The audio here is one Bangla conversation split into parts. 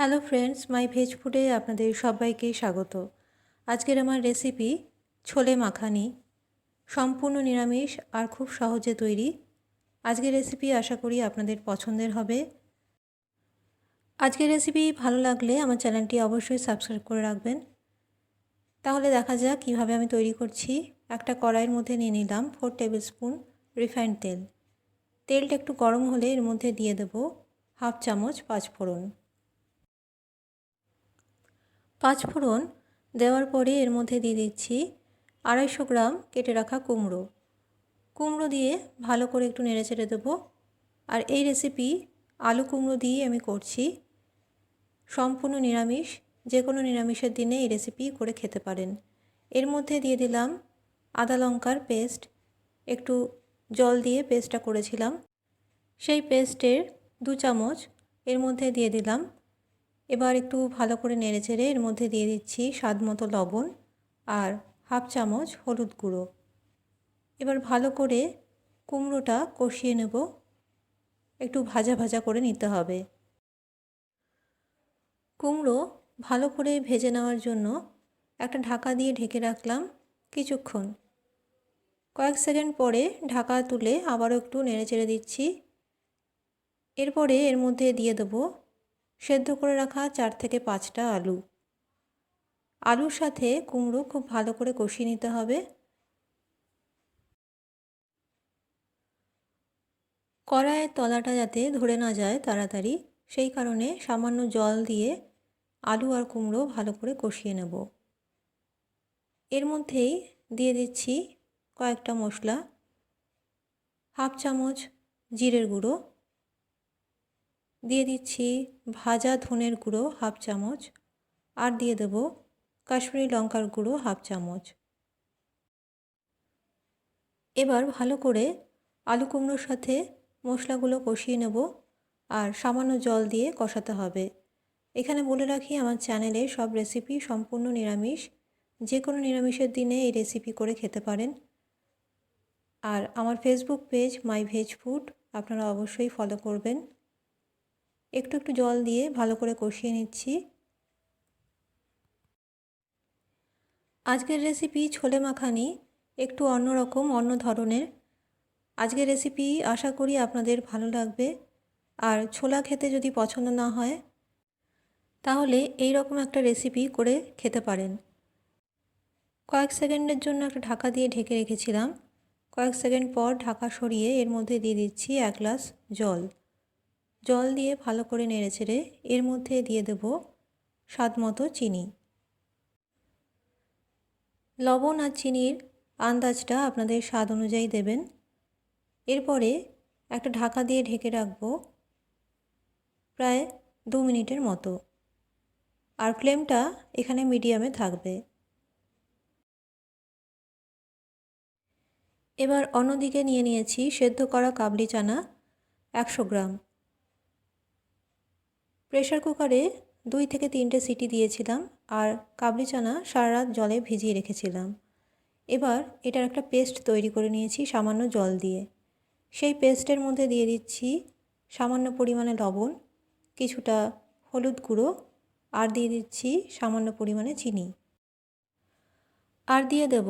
হ্যালো ফ্রেন্ডস মাই ভেজ ফুডে আপনাদের সবাইকে স্বাগত। আজকের আমার রেসিপি ছোলে মাখানি। সম্পূর্ণ নিরামিষ আর খুব সহজে তৈরি। আজকের রেসিপি আশা করি আপনাদের পছন্দের হবে। আজকের রেসিপি ভালো লাগলে আমার চ্যানেলটি অবশ্যই সাবস্ক্রাইব করে রাখবেন। তাহলে দেখা যাক কীভাবে আমি তৈরি করছি। একটা কড়াইয়ের মধ্যে নিয়ে নিলাম ফোর টেবিল স্পুন রিফাইন্ড তেল। তেলটা একটু গরম হলে এর মধ্যে দিয়ে দেব হাফ চামচ পাঁচফোড়ন। পাঁচফোড়ন দেওয়ার পরে এর মধ্যে দিয়ে দিচ্ছি আড়াইশো গ্রাম কেটে রাখা কুমড়ো। কুমড়ো দিয়ে ভালো করে একটু নেড়ে চেড়ে দেবো। আর এই রেসিপি আলু কুমড়ো দিয়ে আমি করছি। সম্পূর্ণ নিরামিষ, যে কোনো নিরামিষের দিনে এই রেসিপি করে খেতে পারেন। এর মধ্যে দিয়ে দিলাম আদা লঙ্কার পেস্ট একটু জল দিয়ে পেস্টটা করেছিলাম। সেই পেস্টের দু চামচ এর মধ্যে দিয়ে দিলাম এবার একটু ভালো করে নেড়ে চেড়ে এর মধ্যে দিয়ে দিচ্ছি স্বাদ মতো লবণ আর হাফ চামচ হলুদ গুঁড়ো। এবার ভালো করে কুমড়োটা কষিয়ে নেব। একটু ভাজা ভাজা করে নিতে হবে। কুমড়ো ভালো করে ভেজে নেওয়ার জন্য একটা ঢাকা দিয়ে ঢেকে রাখলাম কিছুক্ষণ। কয়েক সেকেন্ড পরে ঢাকা তুলে আবারও একটু নেড়ে চেড়ে দিচ্ছি। এরপরে এর মধ্যে দিয়ে দেবো সেদ্ধ করে রাখা চার থেকে পাঁচটা আলু। আলুর সাথে কুমড়ো খুব ভালো করে কষিয়ে নিতে হবে। কড়াইয়ের তলাটা যাতে ধরে না যায় তাড়াতাড়ি, সেই কারণে সামান্য জল দিয়ে আলু আর কুমড়ো ভালো করে কষিয়ে নেব। এর মধ্যেই দিয়ে দিচ্ছি কয়েকটা মশলা, হাফ চামচ জিরের গুঁড়ো দিয়ে দিচ্ছি ভাজা ধনের গুঁড়ো হাফ চামচ আর দিয়ে দেব কাশ্মীরি লঙ্কার গুঁড়ো হাফ চামচ। এবার ভালো করে আলু কুমড়োর সাথে মশলাগুলো কষিয়ে নেব আর সামান্য জল দিয়ে কষাতে হবে। এখানে বলে রাখি, আমার চ্যানেলে সব রেসিপি সম্পূর্ণ নিরামিষ। যে কোনো নিরামিষের দিনে এই রেসিপি করে খেতে পারেন। আর আমার Facebook page my veg food, আপনারা অবশ্যই ফলো করবেন। একটু একটু জল দিয়ে ভালো করে কষিয়ে নিচ্ছি। আজকের রেসিপি ছোলে মাখানি একটু অন্যরকম অন্য ধরনের। আজকের রেসিপি আশা করি আপনাদের ভালো লাগবে। আর ছোলা খেতে যদি পছন্দ না হয়, তাহলে এই রকম একটা রেসিপি করে খেতে পারেন। কয়েক সেকেন্ডের জন্য একটা ঢাকা দিয়ে ঢেকে রেখেছিলাম। কয়েক সেকেন্ড পর ঢাকা সরিয়ে এর মধ্যে দিয়ে দিচ্ছি এক গ্লাস জল। জল দিয়ে ভালো করে নেড়ে ছেড়ে এর মধ্যে দিয়ে দেব স্বাদ মতো চিনি। লবণ আর চিনির আন্দাজটা আপনাদের স্বাদ অনুযায়ী দেবেন। এরপরে একটা ঢাকা দিয়ে ঢেকে রাখব প্রায় দু মিনিটের মতো। আর ফ্লেমটা এখানে মিডিয়ামে থাকবে। এবার অন্যদিকে নিয়ে নিয়েছি সেদ্ধ করা কাবলি চানা একশো গ্রাম। প্রেশার কুকারে দুই থেকে তিনটে সিটি দিয়েছিলাম আর কাবলি চানা সারা রাত জলে ভিজিয়ে রেখেছিলাম। এবার এটার একটা পেস্ট তৈরি করে নিয়েছি সামান্য জল দিয়ে। সেই পেস্টের মধ্যে দিয়ে দিচ্ছি সামান্য পরিমাণে লবণ, কিছুটা হলুদ গুঁড়ো আর দিয়ে দিচ্ছি সামান্য পরিমাণে চিনি। আর দিয়ে দেব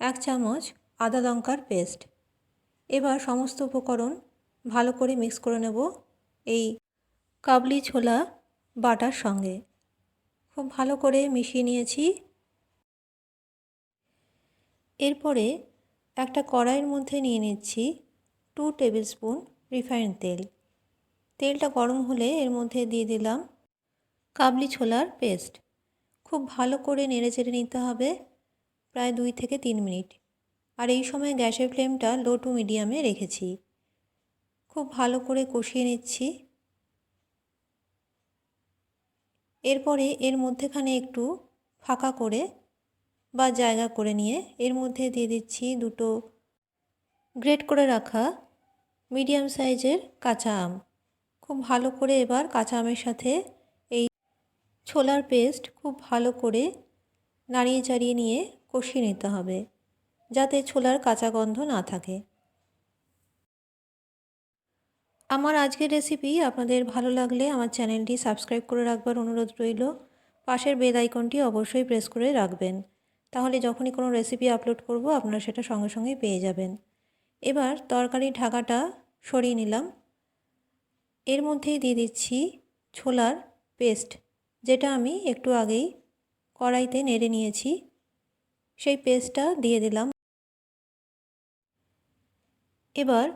এক চামচ আদা লঙ্কার পেস্ট। এবার সমস্ত উপকরণ ভালো করে মিক্স করে নেব এই কাবলি ছোলা বাটার সঙ্গে। খুব ভালো করে মিশিয়ে নিয়েছি। এরপরে একটা কড়াইয়ের মধ্যে নিয়ে নিচ্ছি টু টেবিল স্পুন রিফাইন্ড তেল। তেলটা গরম হলে এর মধ্যে দিয়ে দিলাম কাবলি ছোলার পেস্ট খুব ভালো করে নেড়ে চেড়ে নিতে হবে প্রায় দুই থেকে তিন মিনিট। আর এই সময় গ্যাসের ফ্লেমটা লো টু মিডিয়ামে রেখেছি। খুব ভালো করে কষিয়ে নিচ্ছি। এরপরে এর মধ্যেখানে একটু ফাঁকা করে বা জায়গা করে নিয়ে এর মধ্যে দিয়ে দিচ্ছি দুটো গ্রেট করে রাখা মিডিয়াম সাইজের কাঁচা আম। খুব ভালো করে এবার কাঁচা আমের সাথে এই ছোলার পেস্ট খুব ভালো করে নাড়িয়ে চাড়িয়ে নিয়ে কষিয়ে নিতে হবে, যাতে ছোলার কাঁচা গন্ধ না থাকে। আমার আজকের রেসিপি আপনাদের ভালো লাগলে আমার চ্যানেলটি সাবস্ক্রাইব করে রাখবার অনুরোধ রইল। পাশের বেল আইকনটি অবশ্যই প্রেস করে রাখবেন। তাহলে যখনই কোনো রেসিপি আপলোড করব, আপনারা সেটা সঙ্গে সঙ্গেই পেয়ে যাবেন। এবার তরকারি ঢাকাটা সরিয়ে নিলাম। এর মধ্যেই দিয়ে দিচ্ছি ছোলার পেস্ট যেটা আমি একটু আগেই কড়াইতে নেড়ে নিয়েছি। সেই পেস্টটা দিয়ে দিলাম। এবার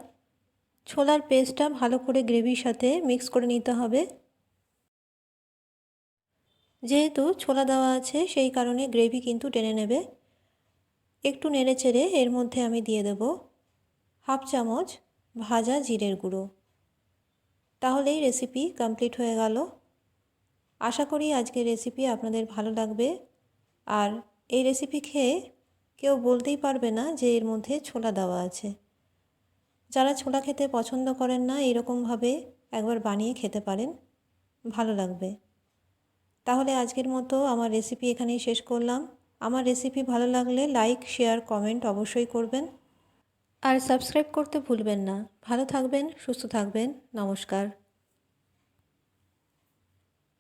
ছোলার পেস্টটা ভালো করে গ্রেভির সাথে মিক্স করে নিতে হবে। যেহেতু ছোলা দেওয়া আছে, সেই কারণে গ্রেভি কিন্তু টেনে নেবে। একটু নেড়ে চেড়ে এর মধ্যে আমি দিয়ে দেব হাফ চামচ ভাজা জিরের গুঁড়ো। তাহলেই রেসিপি কমপ্লিট হয়ে গেল। আশা করি আজকের রেসিপি আপনাদের ভালো লাগবে। আর এই রেসিপি খেয়ে কেউ বলতেই পারবে না যে এর মধ্যে ছোলা দেওয়া আছে। যারা ছোলা খেতে পছন্দ করেন না, এরকমভাবে একবার বানিয়ে খেতে পারেন। ভালো লাগবে। তাহলে আজকের মতো আমার রেসিপি এখানেই শেষ করলাম। আমার রেসিপি ভালো লাগলে লাইক শেয়ার কমেন্ট অবশ্যই করবেন। আর সাবস্ক্রাইব করতে ভুলবেন না। ভালো থাকবেন, সুস্থ থাকবেন। নমস্কার।